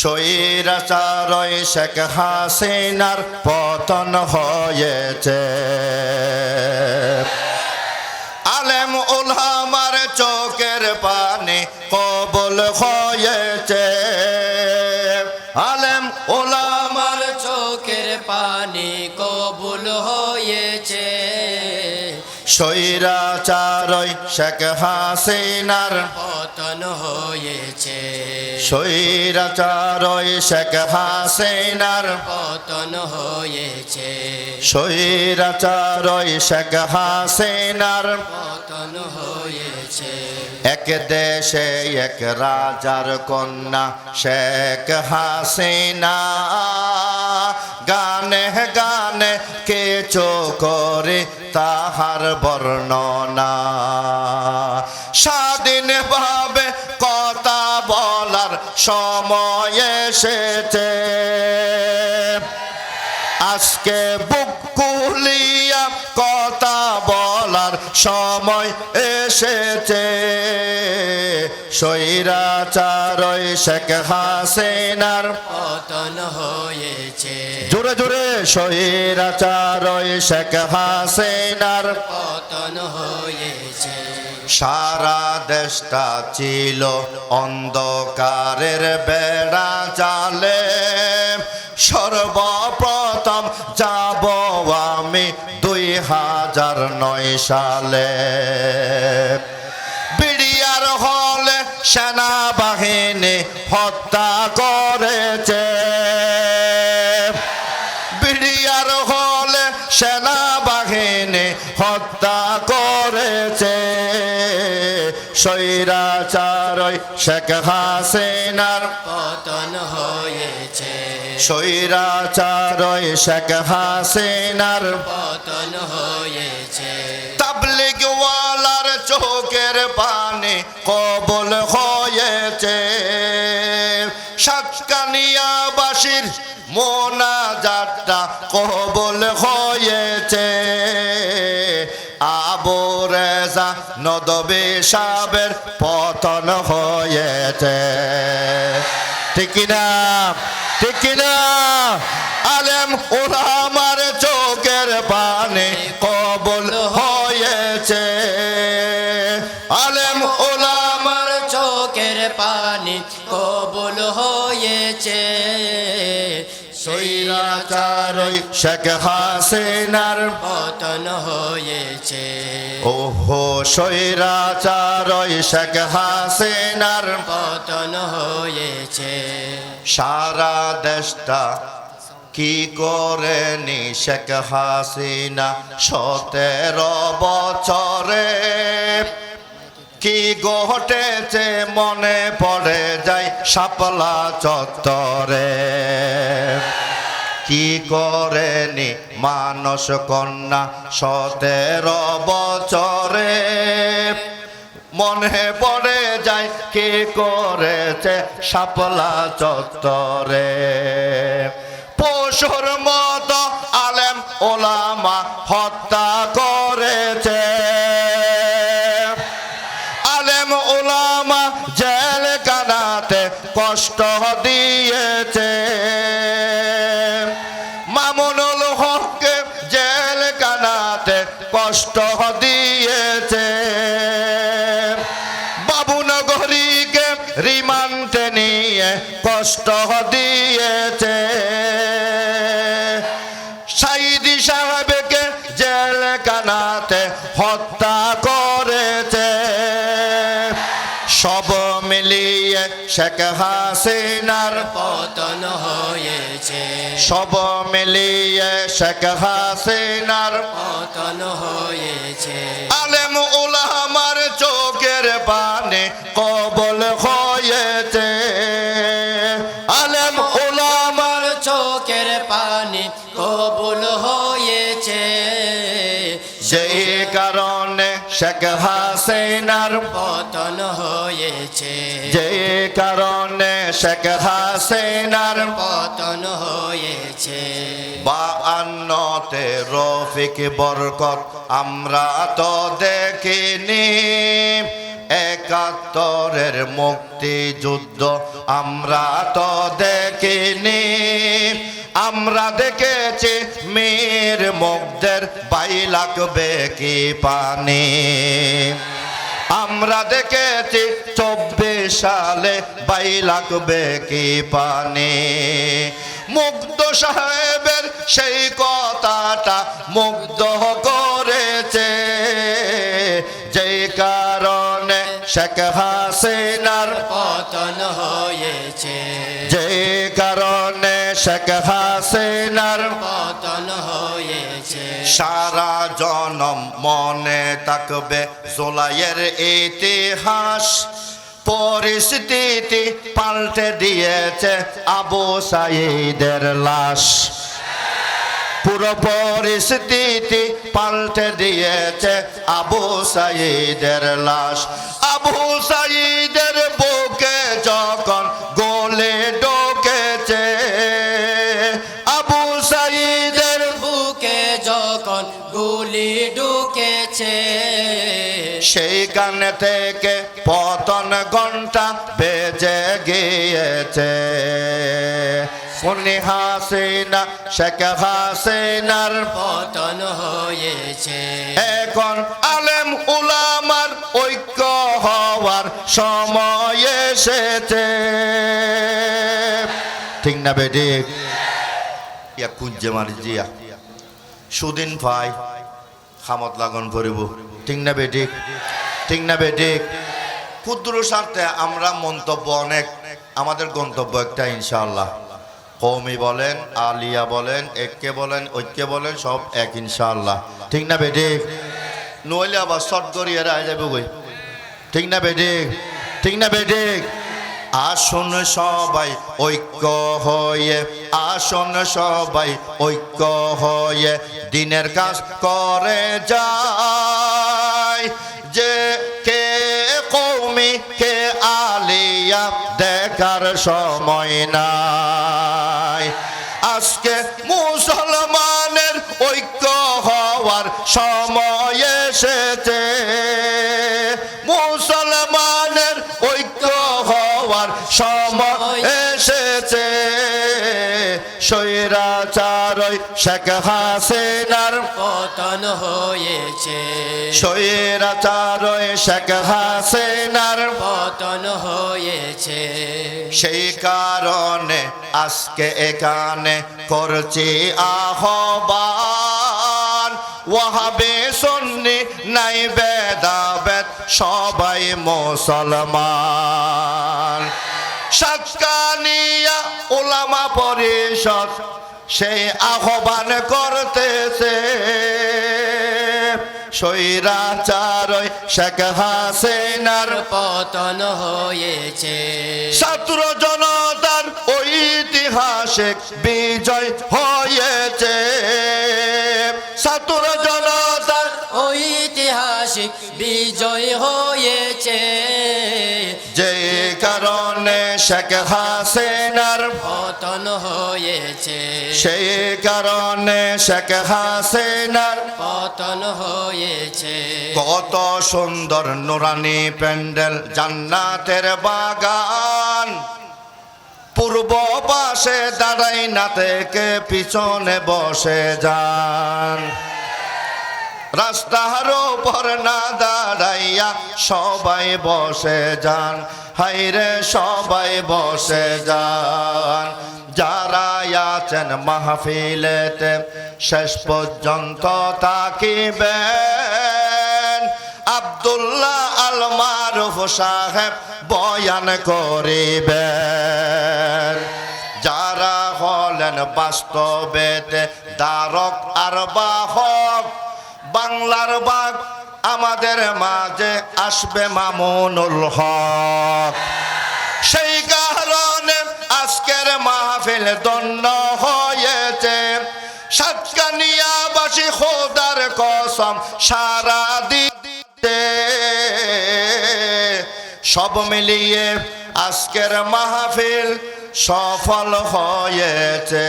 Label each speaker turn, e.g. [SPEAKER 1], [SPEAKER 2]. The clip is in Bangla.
[SPEAKER 1] স্বৈরাচারয় শেখ হাসিনার পতন হয়েছে। আলেম উলহামার চোখের পানি কবল হয়েছে। আলেম উলামার
[SPEAKER 2] চোখের পানি কবুল হয়েছে।
[SPEAKER 1] স্বৈরাচারয় শেখ হাসিনার।
[SPEAKER 2] পতন হয়েছে।
[SPEAKER 1] স্বৈরাচারয় শেখ হাসিনার।
[SPEAKER 2] পতন হয়েছে।
[SPEAKER 1] স্বৈরাচারয় শেখ হাসিনার।
[SPEAKER 2] পতন হয়েছে।
[SPEAKER 1] এক দেশে এক রাজার কন্যা শেখ হাসিনা গানে গানে কে করে তাহার বর্ণনা? স্বাধীন ভাবে কথা বলার সময় এসেছে। আজকে বুক কুলিয়া কথা বলার সময় এসেছে। স্বৈরাচারয় শেখ হাসিনার
[SPEAKER 2] পতন হয়েছে।
[SPEAKER 1] জোরে জোরে স্বৈরাচারয় শেখ হাসিনার
[SPEAKER 2] পতন হয়েছে।
[SPEAKER 1] সারা দেশটা ছিল অন্ধকারের বেড়া জালে সর্বপ্রথম যাব আমি দুই হাজার নয় সালে। বিডিআর হলে সেনাবাহিনী হত্যা করেছে। বিডিআর হলে সেনাবাহিনী হত্যা করেছে। স্বৈরাচারয় শেখ হাসিনার
[SPEAKER 2] পতন হয়েছে।
[SPEAKER 1] স্বৈরাচারয় শেখ হাসিনার
[SPEAKER 2] পতন হয়েছে।
[SPEAKER 1] তাবলিগওয়ালার চোখের পানি কবল হয়েছে। সাতকানিয়াবাসীর মোনা কবল হয়েছে। আবু রেজা নদবে সাবের পতন হয়েছে। ঠিক না ঠিক না আলেম ওলামার চোখের পানে কবল হয়েছে। আলেম ওলামার
[SPEAKER 2] চোখের পানি কবুল হয়েছে।
[SPEAKER 1] সৈরাচারই শেখ হাসিনার
[SPEAKER 2] পতন হয়েছে।
[SPEAKER 1] ওহো সৈরাচারই শেখ হাসিনার
[SPEAKER 2] পতন হয়েছে।
[SPEAKER 1] সারা দেশটা কি করে নি শেখ হাসিনা? সতেরো বছরে কি ঘটেছে মনে পড়ে যায় সাপলা চত্বরে। কি করেনি মানস কন্যা সতের বছরে? মনে পড়ে যায় কে করেছে সাপলা চত্বরে। পশুর মতো কষ্ট দিয়েছে। সাইদি সাহেবকে জেল কানাতে হত্যা করেছে। সব মিলিয়ে শেখ হাসিনার
[SPEAKER 2] পতন হয়েছে।
[SPEAKER 1] সব মিলিয়ে শেখ হাসিনার
[SPEAKER 2] পতন হয়েছে।
[SPEAKER 1] আলেম উলামার চোখের পানে কবল হয়েছে যেই কারণে শেখ হাসিনার
[SPEAKER 2] পতন হয়েছে।
[SPEAKER 1] যে কারণে শেখ হাসিনার
[SPEAKER 2] পতন হয়েছে।
[SPEAKER 1] বা আন্নতে রফিক বরকত আমরা তো দেখিনি। একাত্তরের মুক্তিযুদ্ধ আমরা তো দেখ আমরা দেখেছি মেয়ের মুখদের বাই লাগবে কি পানি। আমরা দেখেছি চব্বিশ সালে বাই লাগবে কি পানি। মুগ্ধ সাহেবের সেই কথাটা মুগ্ধ শেখ হাসিনার
[SPEAKER 2] পতন হয়েছে।
[SPEAKER 1] যে কারণে শেখ হাসিনার
[SPEAKER 2] পতন হয়েছে।
[SPEAKER 1] সারা জনম মনে থাকবে জোলাইয়ের ইতিহাস। পরিস্থিতি পাল্টে দিয়েছে আবু সাইদের লাশ। পুরো পরিস্থিতি পাল্টে দিয়েছে আবু সাইদের লাশ। আবু সাইদের বুকে যখন গোলে ডোকেছে আবু সাইদের
[SPEAKER 2] বুকে যখন গুলি ঢুকেছে,
[SPEAKER 1] সেই গান থেকে পতন ঘণ্টা বেজে গিয়েছে। শুনি হাসিনা শেখ হাসিনার
[SPEAKER 2] পতন হয়েছে।
[SPEAKER 1] এখন আলেম উলামার ঐক্য হওয়ার সময় এসেছে। ঠিক না বেটি ইয়া কুঞ্জে মারি জিয়া। সুদিন ভাই খামত লাগন করিব ঠিক না বেটি ঠিক? না বেটি ক্ষুদ্র স্বার্থে আমরা মন্তব্য অনেক আমাদের গন্তব্য একটা ইনশাআল্লাহ। কৌমি বলেন, আলিয়া বলেন, একে বলেন, ঐক্যে বলেন, সব এক ইনশাআল্লাহ। ঠিক না বেটি নইলে আবার শর্ট করিয়ে রায় যাবে গই ঠিক না বেটি ঠিক না বেটি আসুন সবাই ঐক্য হয়ে, আসুন সবাই ঐক্য হয়ে, দিনের কাজ করে যায় যে কে কৌমি কে আলিয়া, দেখার সময় নাই। সময় এসেছে। স্বৈরাচারই শেখ হাসিনার
[SPEAKER 2] পতন হয়েছে।
[SPEAKER 1] স্বৈরাচারই শেখ হাসিনার
[SPEAKER 2] পতন হয়েছে।
[SPEAKER 1] সেই কারণে আজকে এখানে করছি আহ্বান। ওয়াহাবে সন্নি নাই বেদাবেদ সবাই মুসলমান। সাতকানিয়া ওলামা পরিষদ সেই আহ্বান করতেছে। স্বৈরাচারই শেখ হাসিনার
[SPEAKER 2] পতন হয়েছে।
[SPEAKER 1] ছাত্র জনতার ঐতিহাসিক বিজয় হয়েছে। ছাত্র জনতার
[SPEAKER 2] ঐতিহাসিক বিজয় হয়েছে।
[SPEAKER 1] কারণে শেখ হাসিনার।
[SPEAKER 2] পতন হয়েছে।
[SPEAKER 1] সেই কারণে শেখ হাসিনার
[SPEAKER 2] পতন হয়েছে।
[SPEAKER 1] কত সুন্দর নুরানি প্যান্ডেল জান্নাতের বাগান। পূর্ব পাশে দাঁড়াই না থেকে পিছনে বসে যান। রাস্তার ওপর না দাঁড়াইয়া সবাই বসে যান। হাইরে সবাই বসে যান। যারা আছেন মাহফিলেতে, শেষ পর্যন্ত তাকিবেন। আব্দুল্লাহ আল মারুফ সাহেব বয়ান করিবেন। যারা হলেন বাস্তবেতে দারক আর বাহক বাংলার বাঘ আমাদের মাঝে আসবে মামুনুল হক। সেই কারণে আজকের মাহফিল দণ্ড হয়েছে। সাতকানিয়াবাসী খোদার কসম সারা দিতে। সব মিলিয়ে আজকের মাহফিল সফল হয়েছে।